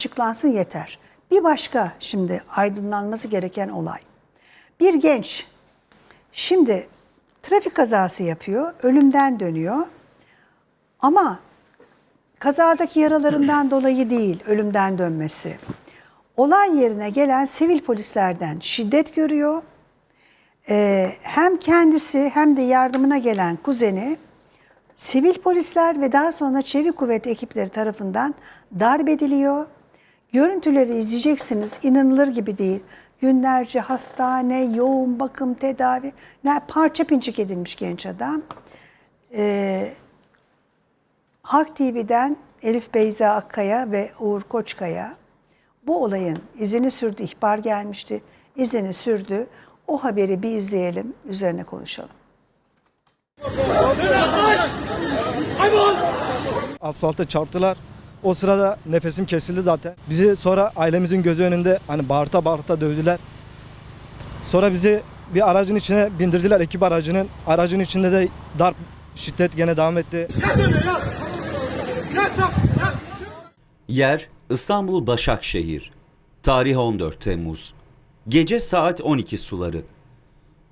açıklansın yeter. Bir başka şimdi aydınlanması gereken olay. Bir genç şimdi trafik kazası yapıyor, ölümden dönüyor. Ama kazadaki yaralarından dolayı değil ölümden dönmesi. Olay yerine gelen sivil polislerden şiddet görüyor. Ee, hem kendisi hem de yardımına gelen kuzeni sivil polisler ve daha sonra çevik kuvvet ekipleri tarafından darp ediliyor. Görüntüleri izleyeceksiniz inanılır gibi değil. Günlerce hastane, yoğun bakım, tedavi, ne parça pinçik edilmiş genç adam. Ee, Halk TV'den Elif Beyza Akkaya ve Uğur Koçkaya bu olayın izini sürdü, ihbar gelmişti. İzini sürdü. O haberi bir izleyelim, üzerine konuşalım. asfalta çarptılar. O sırada nefesim kesildi zaten. Bizi sonra ailemizin gözü önünde hani bağırta bağırta dövdüler. Sonra bizi bir aracın içine bindirdiler ekip aracının. Aracın içinde de darp şiddet gene devam etti. Yer İstanbul Başakşehir. Tarih 14 Temmuz. Gece saat 12 suları.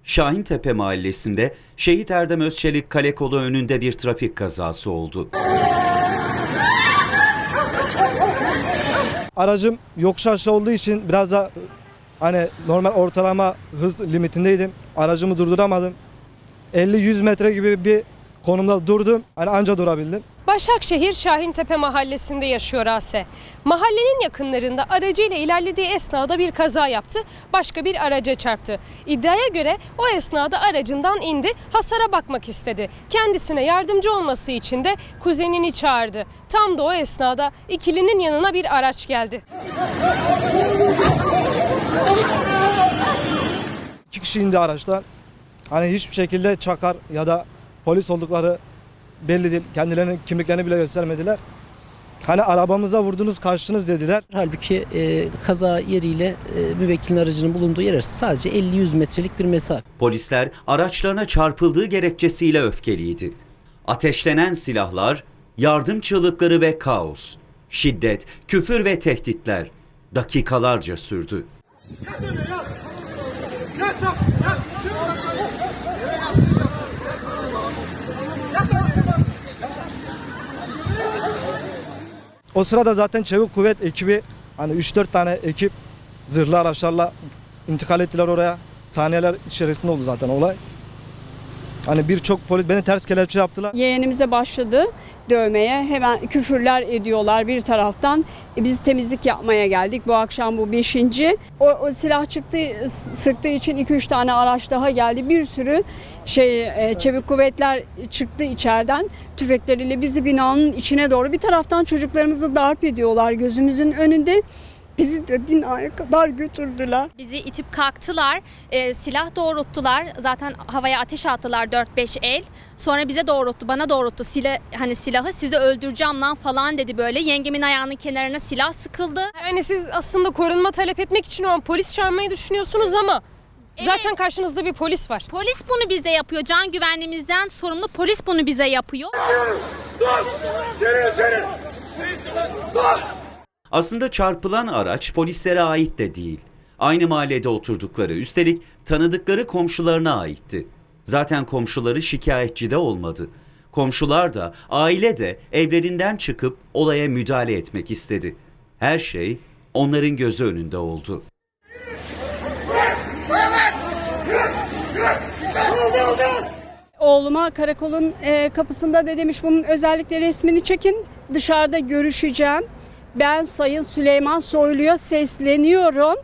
Şahintepe mahallesinde Şehit Erdem Özçelik kale kolu önünde bir trafik kazası oldu. Aracım yokuş aşağı olduğu için biraz da hani normal ortalama hız limitindeydim. Aracımı durduramadım. 50-100 metre gibi bir konumda durdum. Hani anca durabildim. Başakşehir Şahintepe mahallesinde yaşıyor Ase. Mahallenin yakınlarında aracıyla ilerlediği esnada bir kaza yaptı, başka bir araca çarptı. İddiaya göre o esnada aracından indi, hasara bakmak istedi. Kendisine yardımcı olması için de kuzenini çağırdı. Tam da o esnada ikilinin yanına bir araç geldi. İki kişi indi araçtan. Hani hiçbir şekilde çakar ya da polis oldukları belli değil. Kendilerinin kimliklerini bile göstermediler. Hani arabamıza vurdunuz kaçtınız dediler. Halbuki e, kaza yeriyle e, müvekkilin aracının bulunduğu yer arası sadece 50-100 metrelik bir mesafe. Polisler araçlarına çarpıldığı gerekçesiyle öfkeliydi. Ateşlenen silahlar, yardım çığlıkları ve kaos. Şiddet, küfür ve tehditler dakikalarca sürdü. O sırada zaten çevik kuvvet ekibi hani 3-4 tane ekip zırhlı araçlarla intikal ettiler oraya. Saniyeler içerisinde oldu zaten olay. Hani birçok polis beni ters kelepçe yaptılar. yeğenimize başladı dövmeye. Hemen küfürler ediyorlar bir taraftan. E, biz temizlik yapmaya geldik. Bu akşam bu beşinci. O, o silah çıktı, sıktığı için 2-3 tane araç daha geldi. Bir sürü şey e, çevik kuvvetler çıktı içeriden. Tüfekleriyle bizi binanın içine doğru bir taraftan çocuklarımızı darp ediyorlar gözümüzün önünde. Bizi de binaya kadar götürdüler. Bizi itip kalktılar, e, silah doğrulttular. Zaten havaya ateş attılar 4-5 el. Sonra bize doğrulttu, bana doğrulttu. Sila, hani silahı sizi öldüreceğim lan falan dedi böyle. Yengemin ayağının kenarına silah sıkıldı. Yani siz aslında korunma talep etmek için o an polis çağırmayı düşünüyorsunuz ama zaten karşınızda bir polis var. Polis bunu bize yapıyor. Can güvenliğimizden sorumlu polis bunu bize yapıyor. Aslında çarpılan araç polislere ait de değil. Aynı mahallede oturdukları, üstelik tanıdıkları komşularına aitti. Zaten komşuları şikayetçi de olmadı. Komşular da, aile de evlerinden çıkıp olaya müdahale etmek istedi. Her şey onların gözü önünde oldu. Oğluma karakolun e, kapısında da demiş bunun özellikle resmini çekin. Dışarıda görüşeceğim. Ben Sayın Süleyman Soylu'ya sesleniyorum.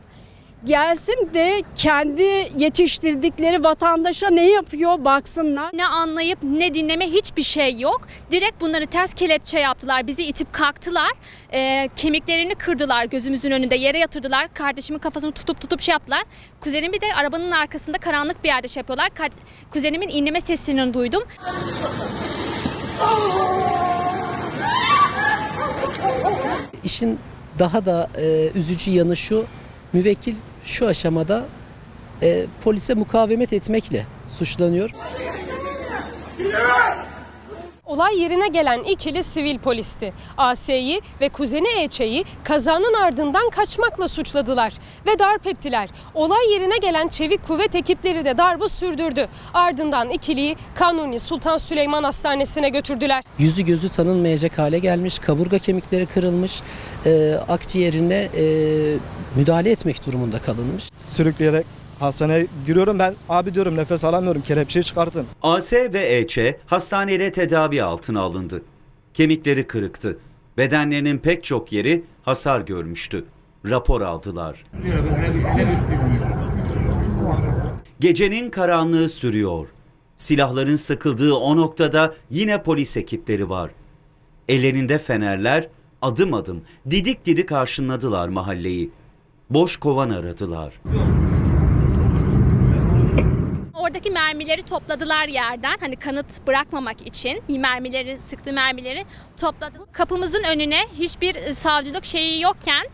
Gelsin de kendi yetiştirdikleri vatandaşa ne yapıyor baksınlar. Ne anlayıp ne dinleme hiçbir şey yok. Direkt bunları ters kelepçe yaptılar. Bizi itip kalktılar. E, kemiklerini kırdılar gözümüzün önünde yere yatırdılar. Kardeşimin kafasını tutup tutup şey yaptılar. Kuzenim bir de arabanın arkasında karanlık bir yerde şey yapıyorlar. Kar- Kuzenimin inleme sesini duydum. İşin daha da e, üzücü yanı şu, müvekkil şu aşamada e, polise mukavemet etmekle suçlanıyor. Olay yerine gelen ikili sivil polisti. AS'yi ve kuzeni EÇ'yi kazanın ardından kaçmakla suçladılar ve darp ettiler. Olay yerine gelen çevik kuvvet ekipleri de darbı sürdürdü. Ardından ikiliyi Kanuni Sultan Süleyman Hastanesi'ne götürdüler. Yüzü gözü tanınmayacak hale gelmiş, kaburga kemikleri kırılmış, e, akciğerine e, müdahale etmek durumunda kalınmış. Sürükleyerek hastaneye giriyorum ben abi diyorum nefes alamıyorum kelepçeyi çıkartın. AS ve EÇ hastanede tedavi altına alındı. Kemikleri kırıktı. Bedenlerinin pek çok yeri hasar görmüştü. Rapor aldılar. Gecenin karanlığı sürüyor. Silahların sıkıldığı o noktada yine polis ekipleri var. Ellerinde fenerler adım adım didik didik karşıladılar mahalleyi. Boş kovan aradılar. Oradaki mermileri topladılar yerden. Hani kanıt bırakmamak için mermileri, sıktı mermileri topladılar. Kapımızın önüne hiçbir savcılık şeyi yokken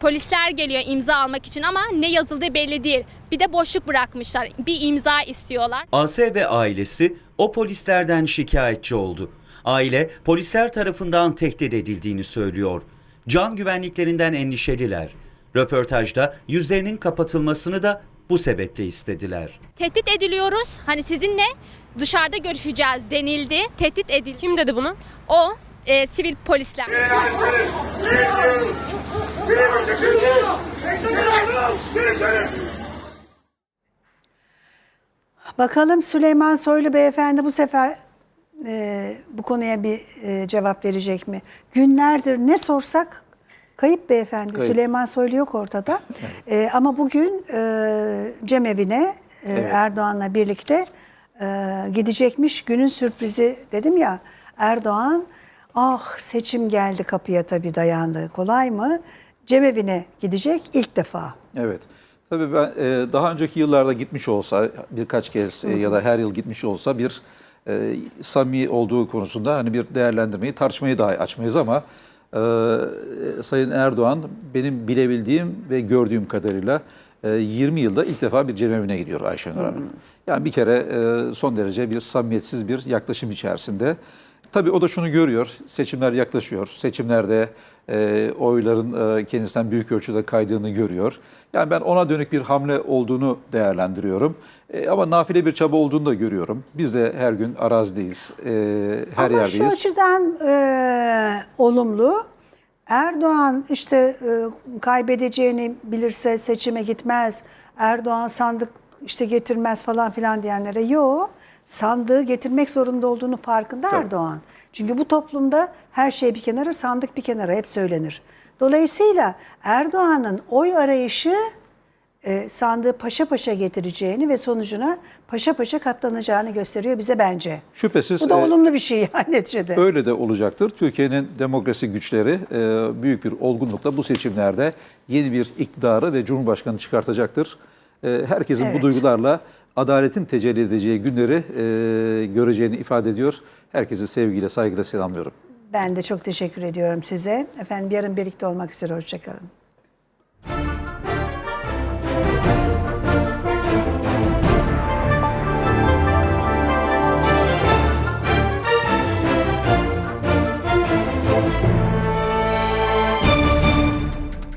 polisler geliyor imza almak için ama ne yazıldığı belli değil. Bir de boşluk bırakmışlar. Bir imza istiyorlar. AS ve ailesi o polislerden şikayetçi oldu. Aile polisler tarafından tehdit edildiğini söylüyor. Can güvenliklerinden endişeliler. Röportajda yüzlerinin kapatılmasını da bu sebeple istediler. Tehdit ediliyoruz. Hani sizinle dışarıda görüşeceğiz denildi. Tehdit edildi. Kim dedi bunu? O e, sivil polisler. Bakalım Süleyman Soylu beyefendi bu sefer e, bu konuya bir e, cevap verecek mi? Günlerdir ne sorsak kayıp beyefendi. Kayıp. Süleyman Soylu yok ortada. E, ama bugün e, cemevine e, Erdoğan'la birlikte e, gidecekmiş. Günün sürprizi dedim ya Erdoğan ah seçim geldi kapıya tabii dayandı. Kolay mı? Cemevine gidecek ilk defa. Evet. Tabii ben e, daha önceki yıllarda gitmiş olsa birkaç kez e, ya da her yıl gitmiş olsa bir e, samimi olduğu konusunda hani bir değerlendirmeyi tartışmayı dahi açmayız ama e, Sayın Erdoğan benim bilebildiğim ve gördüğüm kadarıyla e, 20 yılda ilk defa bir cemevine gidiyor Ayşenur Hanım. Yani bir kere e, son derece bir samimiyetsiz bir yaklaşım içerisinde. Tabii o da şunu görüyor, seçimler yaklaşıyor. Seçimlerde e, oyların e, kendisinden büyük ölçüde kaydığını görüyor. Yani ben ona dönük bir hamle olduğunu değerlendiriyorum. E, ama nafile bir çaba olduğunu da görüyorum. Biz de her gün arazideyiz, e, her Ama yerdeyiz. şu açıdan e, olumlu. Erdoğan işte e, kaybedeceğini bilirse seçime gitmez. Erdoğan sandık işte getirmez falan filan diyenlere yok. Sandığı getirmek zorunda olduğunu farkında Erdoğan. Çünkü bu toplumda her şey bir kenara, sandık bir kenara hep söylenir. Dolayısıyla Erdoğan'ın oy arayışı e, sandığı paşa paşa getireceğini ve sonucuna paşa paşa katlanacağını gösteriyor bize bence. Şüphesiz Bu da e, olumlu bir şey yani neticede. Öyle de olacaktır. Türkiye'nin demokrasi güçleri e, büyük bir olgunlukla bu seçimlerde yeni bir iktidarı ve cumhurbaşkanı çıkartacaktır. E, herkesin Evet. bu duygularla adaletin tecelli edeceği günleri e, göreceğini ifade ediyor. Herkesi sevgiyle, saygıyla selamlıyorum. Ben de çok teşekkür ediyorum size. Efendim yarın birlikte olmak üzere. Hoşçakalın.